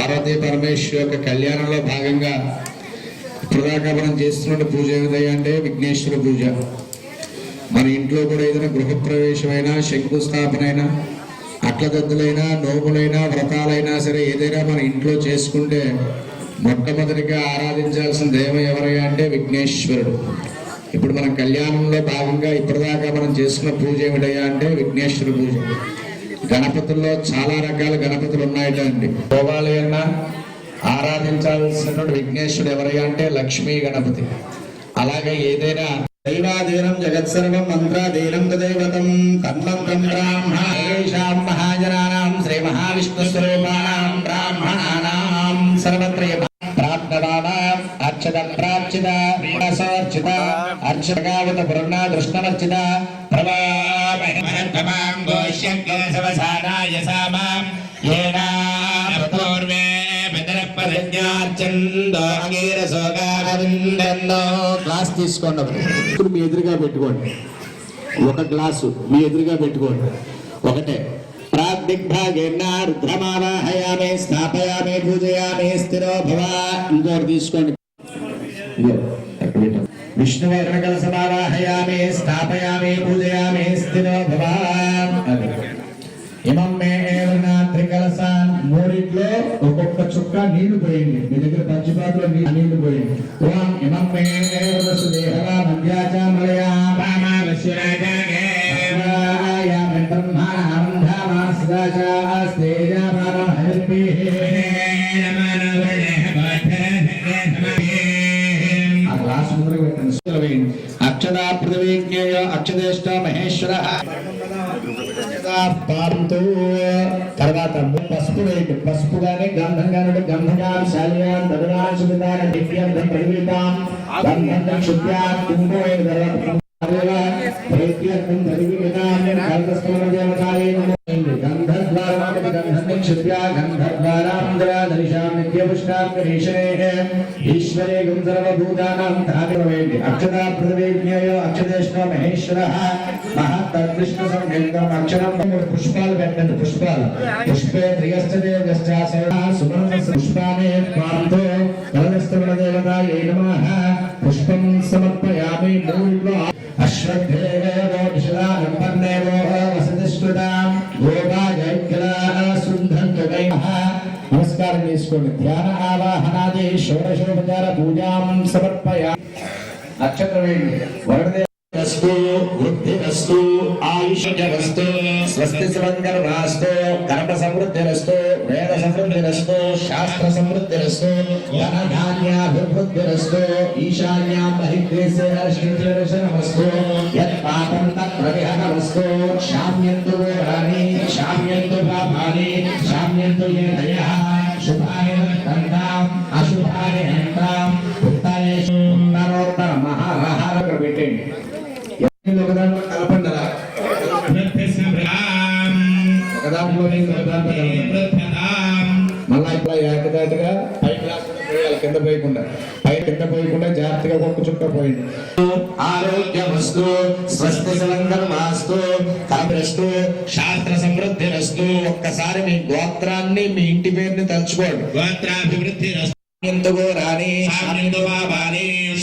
పార్వతీ పరమేశ్వర యొక్క కళ్యాణంలో భాగంగా ఇప్పటిదాకా మనం చేస్తున్న పూజ ఏమిటయ్యా అంటే విఘ్నేశ్వర పూజ. మన ఇంట్లో కూడా ఏదైనా గృహప్రవేశమైనా శంకుస్థాపన అయినా అట్లదద్దులైనా నోములైనా వ్రతాలైనా సరే ఏదైనా మన ఇంట్లో చేసుకుంటే మొట్టమొదటిగా ఆరాధించాల్సిన దైవం ఎవరయ్యా అంటే విఘ్నేశ్వరుడు. ఇప్పుడు మనం కళ్యాణంలో భాగంగా ఇప్పటిదాకా మనం చేసుకున్న పూజ ఏమిటయ్యా అంటే విఘ్నేశ్వర పూజ. గణపతుల్లో చాలా రకాల గణపతులు ఉన్నాయట అండి దేవాలయాన్న ఆరాధించాల్సినటువంటి విఘ్నేశ్వరుడు ఎవరయ్యా అంటే లక్ష్మీ గణపతి. అలాగే ఏదైనా దైవాధీనం జగత్సర్వం మంత్రాధీనం దైవతం తన్మంత్రం బ్రాహ్మణేషాం మహాజనానాం శ్రీ మహావిష్ణు స్వరూపాణం బ్రాహ్మణానాం సర్వత్ర అర్చిత ప్రార్చిత మనసోర్చిత అర్చకావత పురుణ దృష్టవర్చిత ప్రవామహం సామాం ఏనా గ్లాస్ తీసుకోండి ఇప్పుడు మీ ఎదురుగా పెట్టుకోండి. ఒక గ్లాసు మీ ఎదురుగా పెట్టుకోండి. ఒకటే. ప్రాగ్దిగ్భాగేన రుద్రమావాహయామి స్థాపయామే పూజయామే స్థిరో భవ ఇంకోటి తీసుకోండి. ఇదిగో, అక్కడ పెట్టు. విష్ణువర్ణ కలసమావాహయామి స్థాపయామి పూజయామి స్థిరో భవాన్. ఇమం మే త్రికలసాన్ కలసాన్. మూడిట్లో ఒక్కొక్క చుక్క నీళ్ళు పోయింది. మీ దగ్గర పంచపాతలో నీళ్ళు పోయింది. ఓం ఇమం మే ఏవనసు దేహలా నంద్యాచామలయా పరమేశ్వర తర్వాత పసుపు వేయండి. పసుపుగానే గాని గంధం గాని గంధగాం శాలియాం దదనాం సుమిదాన దివ్యంధం ప్రవీతాం గంధం శుద్ధ్యాం కుంభోయం తర్వాత ప్రైత్యం పరివిధాం కల్పస్మరణ దేవతాయే నమో. గంధం క్షుద్ధ్యా గంధద్వారాంధ్ర దర్శాం. यज्ञपुष्णात्मरीशने ईश्वरे गुंसर्वभूतानां तागवेण्डि अक्षता पृथ्वीज्ञयो अक्षदेष्णो महेश्वरः महत्तत्कृष्णसंयुक्तम् अक्षरं पुष्पाल वेण्डन् पुष्पाल पुष्पे त्रियश्चते यश्चासयः सुवर्णस्य पुष्पाने पार्थो कलनस्तवनदेवता ये नमः पुष्पं समर्पयामि मूल्वा अश्वग्रेवो गोपा నమస్కారం చేసుకోండి ధ్యాన ఆవాహనాది షోడశోపచార పూజాం సమర్పయ నక్షత్రం ఏంటి వరుణదే అస్తు వృద్ధిరస్తు ఆయుష్యవస్తు స్వస్తి సుమంగళమాస్తు కర్మ సమృద్ధిరస్తు వేద సమృద్ధిరస్తు శాస్త్ర సమృద్ధిరస్తు ధనధాన్యాభివృద్ధిరస్తు ఈశాన్యాం బహిర్దేశే హర్షించరశనమస్తు యత్పాపం తత్ప్రవిహనమస్తు శామ్యంతు వేదాని శామ్యంతు పాపాని శామ్యంతు ఏ దయః. శుభాయ దంతాం అశుభాయ హంతాం ఉత్తరేషు నరోత్తర మహారహార పెట్టండి ఒకదాంట్లో మళ్ళా ఇట్లా ఏకదాటిగా పై గ్లాస్ కింద పోయకుండా పై కింద పోయకుండా జాగ్రత్తగా ఒక్క చుక్క పోయింది ఆరోగ్యమస్తు స్వస్తి సలంగమాస్తు అభివృద్ధిరస్తు శాస్త్ర ఒక్కసారి మీ గోత్రాన్ని మీ ఇంటి పేరుని తలుచుకోండి. గోత్రాభివృద్ధిరస్తు శామ్యంతు రాణి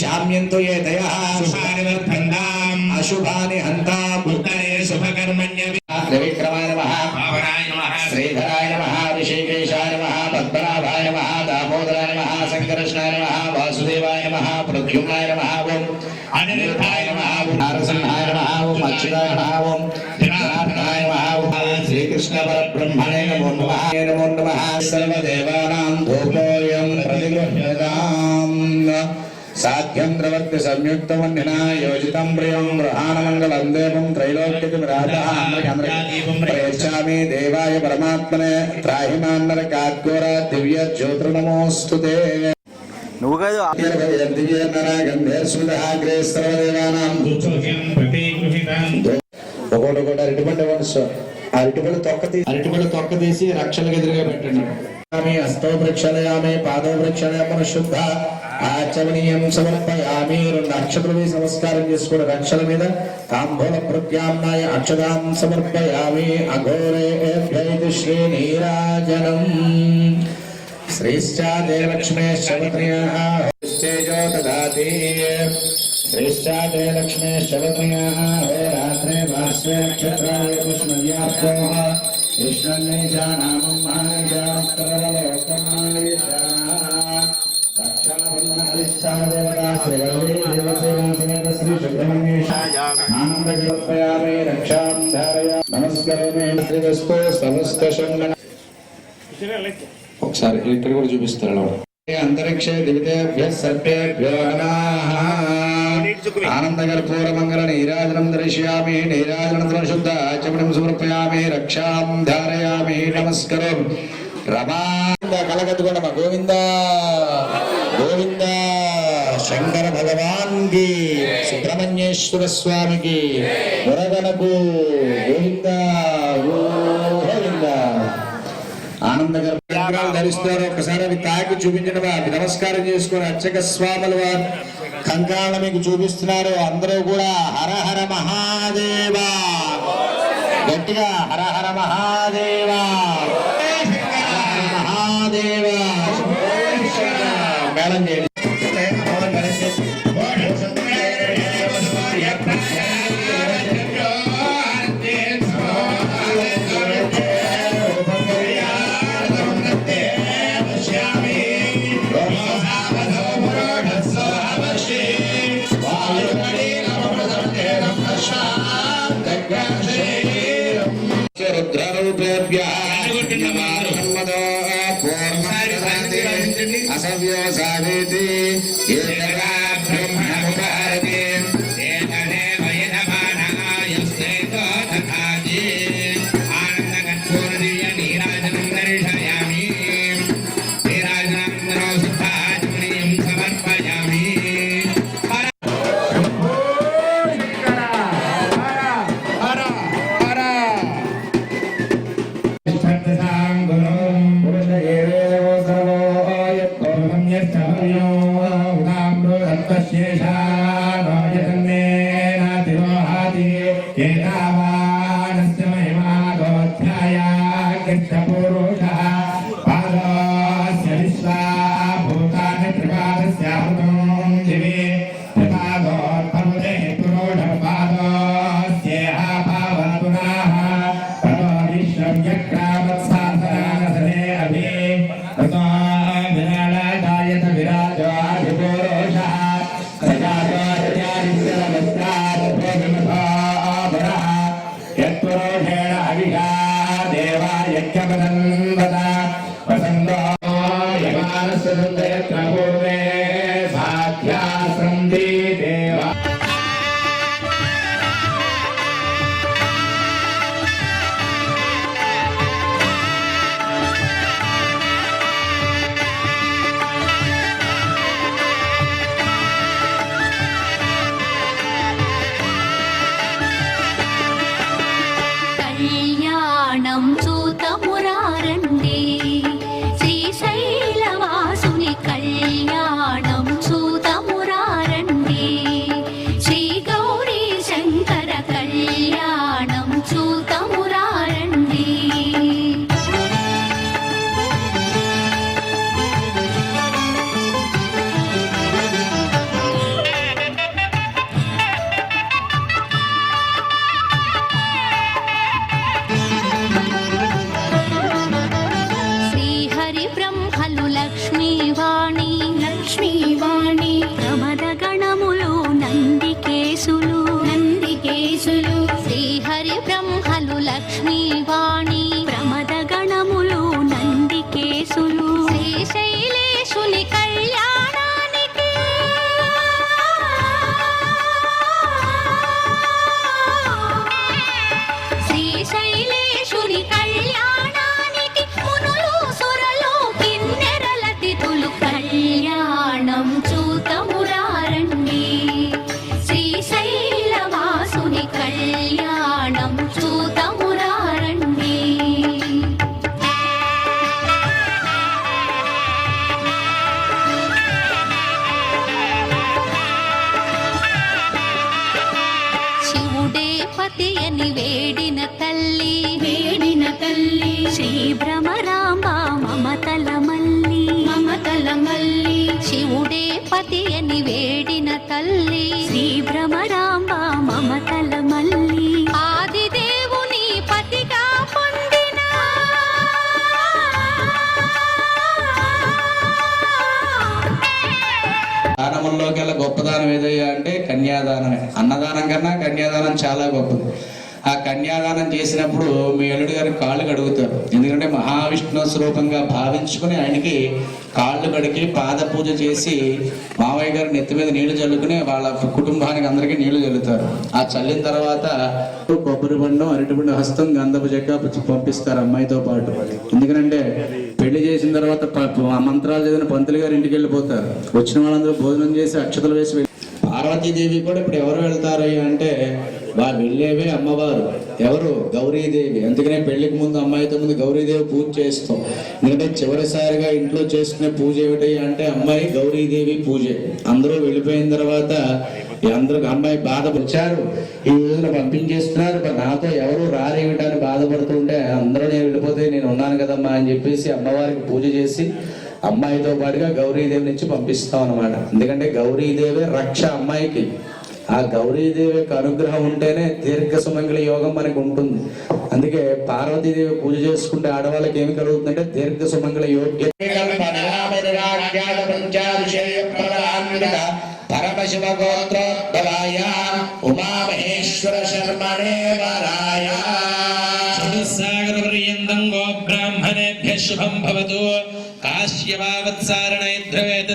శామ్యంతు ఏ దయ శుభాని వర్ధంతాం అశుభాని హంతా ఉత్తరే శుభకర్మణ్య త్రివిక్రమాయ నమః. పావనాయ నమః. శ్రీధరాయ నమః. ఋషికేశాయ నమః. పద్మనాభాయ నమః. దామోదరాయ నమః. సంకర్షణాయ నమః. వాసుదేవాయ నమః. ప్రద్యుమ్నాయ సాధ్యం ప్రవర్తి సంయుక్తమన్నినా యోజితం ప్రియం గృహాణమంగళం దేవం త్రైలోక్యతి ప్రయచ్చామి దేవాయ పరమాత్మనే త్రాహిమాన్నర కాద్గోర దివ్య జ్యోతిర్నమోస్తు నువ్వు కాదు గంధేశ్వరాగ్రేస్తరదేవానాం దుచ్చోహ్యం ప్రతిగృహితాం ఒకటి ఒకటి అరటిపండు అరటిపండు తొక్క తీసి అరటిపండు తొక్క తీసి రక్షలకు ఎదురుగా పెట్టండి హస్తో ప్రక్షాళయామి పాదో ప్రక్షాళయామ శుద్ధ ఆచమనీయం సమర్పయామి. రెండు అక్షతలు వేసి నమస్కారం చేసుకోండి రక్షల మీద తాంబూల ప్రత్యామ్నాయ అక్షదాం సమర్పయామి. అఘోరే శ్రీ నీరాజనం శ్రీశ్చాదేలక్ష్మే శవత్రియో దదాతి రాత్రే భాస్వే నక్షత్రాయ కృష్ణవ్యాప్తో. కృష్ణన్నేజానామం ఒకసారి ఇక్కడ కూడా చూపిస్తారు అంతరిక్ష దివితేభ్య సర్పేభ్యో నమః. నీరాజనం దర్శయామి నీరాజనం శుద్ధ ఆచమనం సమర్పయామి రక్షాం ధారయామి నమస్కరం. రమా కలగద్దుకోండమ్మ గోవింద. గోవింద శంకర భగవాన్కి సుబ్రహ్మణ్యేశ్వర స్వామికి మురగనకు గోవింద గోవింద. ఆనందకరంగా ధరిస్తారు. ఒకసారి అవి తాకి చూపించిన వారి నమస్కారం చేసుకొని అర్చక స్వాముల వారు కంకాళ మీకు చూపిస్తున్నారు. అందరూ కూడా హర హర మహాదేవా. గట్టిగా హర హర మహాదేవా. and சாதித்து శ్రీశైలేశుని శివుడే పతి దానం ఏదయ్యా అంటే కన్యాదానమే. అన్నదానం కన్నా కన్యాదానం చాలా గొప్పది. ఆ కన్యాదానం చేసినప్పుడు మీ అల్లుడు గారు కాళ్ళు కడుగుతారు. ఎందుకంటే మహావిష్ణు స్వరూపంగా భావించుకుని ఆయనకి కాళ్ళు కడిగి పాద పూజ చేసి మావయ్య గారి నెత్తి మీద నీళ్ళు చల్లుకుని వాళ్ళ కుటుంబానికి అందరికీ నీళ్ళు చల్లుతారు. ఆ చల్లిన తర్వాత కొబ్బరి బండం అరటిపండు హస్తం గంధపు చెక్క పంపిస్తారు అమ్మాయితో పాటు. ఎందుకంటే పెళ్ళి చేసిన తర్వాత మంత్రాలు చదివిన పంతులు గారు ఇంటికి వెళ్ళిపోతారు. వచ్చిన వాళ్ళందరూ భోజనం చేసి అక్షతలు వేసి వెళ్ళి- పార్వతీదేవి కూడా ఇప్పుడు ఎవరు వెళ్తారు అంటే వారు వెళ్ళేవే అమ్మవారు. ఎవరు? గౌరీదేవి. అందుకనే పెళ్ళికి ముందు అమ్మాయితో ముందు గౌరీదేవి పూజ చేస్తాం. ఎందుకంటే చివరిసారిగా ఇంట్లో చేసుకునే పూజ ఏమిటి అంటే అమ్మాయి గౌరీదేవి పూజ. అందరూ వెళ్ళిపోయిన తర్వాత ఈ అందరూ అమ్మాయి బాధపరిచారు ఈ రోజున పంపించేస్తున్నారు. నాతో ఎవరు రారేమిటని బాధపడుతుంటే అందరూ నేను వెళ్ళిపోతే నేను ఉన్నాను కదమ్మా అని చెప్పేసి అమ్మవారికి పూజ చేసి అమ్మాయితో పాటుగా గౌరీదేవి నుంచి పంపిస్తాం అనమాట ఎందుకంటే గౌరీదేవే రక్ష అమ్మాయికి. ఆ గౌరీదేవి యొక్క అనుగ్రహం ఉంటేనే దీర్ఘ సుమంగళ యోగం మనకు ఉంటుంది. అందుకే పార్వతీదేవి పూజ చేసుకుంటే ఆడవాళ్ళకి ఏమి కలుగుతుందంటే దీర్ఘ సుమంగళ యోగ్యత పరమశివ గోత్రోద్భవాయ ఉమామహేశ్వర శర్మణే వరాయ సాగర పర్యంతం గో బ్రాహ్మణేభ్య శుభం భవతు. కాశ్యవావత్సారణ ద్రవేద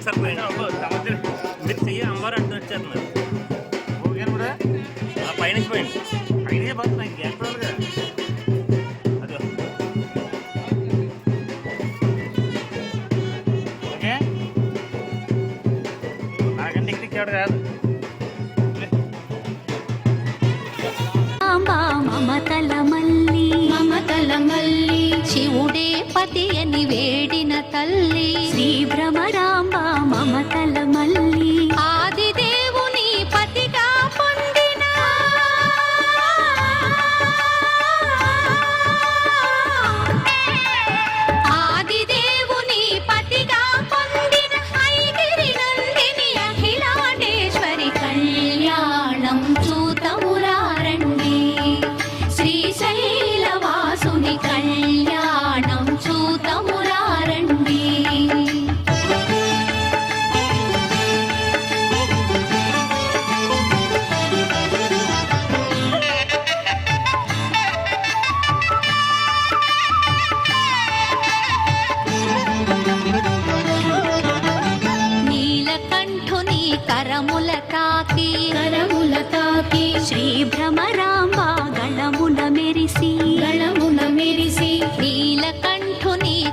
ఒకసారి పోయి. తమరు మీరు చెయ్యి అమ్మవారు అంటూ వచ్చేస్తున్నారు పైన పోయింది పైన పోతున్నాయి ఎక్కడ అదో ఓకే? నాకంటే ఎక్కిచ్చాడు కాదు అంబా మమతల మల్లి. మమతల మల్లి. శివుడే పతి అని చూతమురారండి కళ్యాణ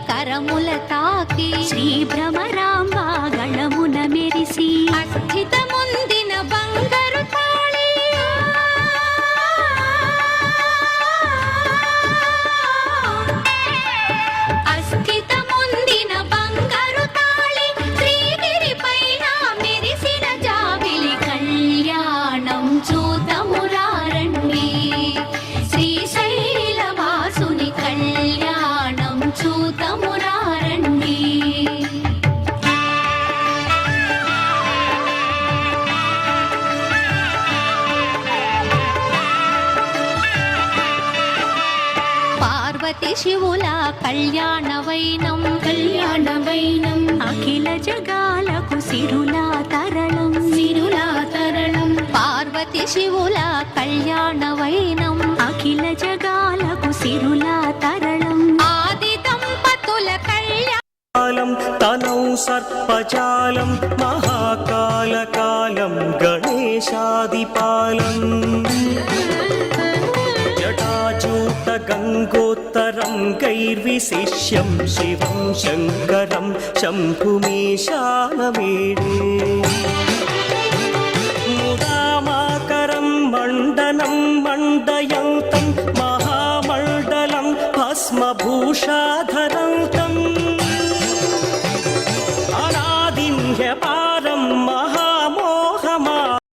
కరముల శ్రీ భ్రమరామ పార్వతి శివుల కళ్యాణ వైనం కళ్యాణ వైనం అఖిల జగాలకు సిరులా తరళం సిరులా తరళం పార్వతి శివుల కళ్యాణ వైనం అఖిల జగాలకు సిరులా తరళం ఆది దంపతుల కళ్యాణ తనౌ సర్పజాలం మహాకాలకాలం గణేశాదిపాలం గైర్విశిష్యం శివం శంకరం శంభుమీశానమేడే ముదామాకరం మండనం మండయంతం మహామండలం భస్మభూషాధరం తం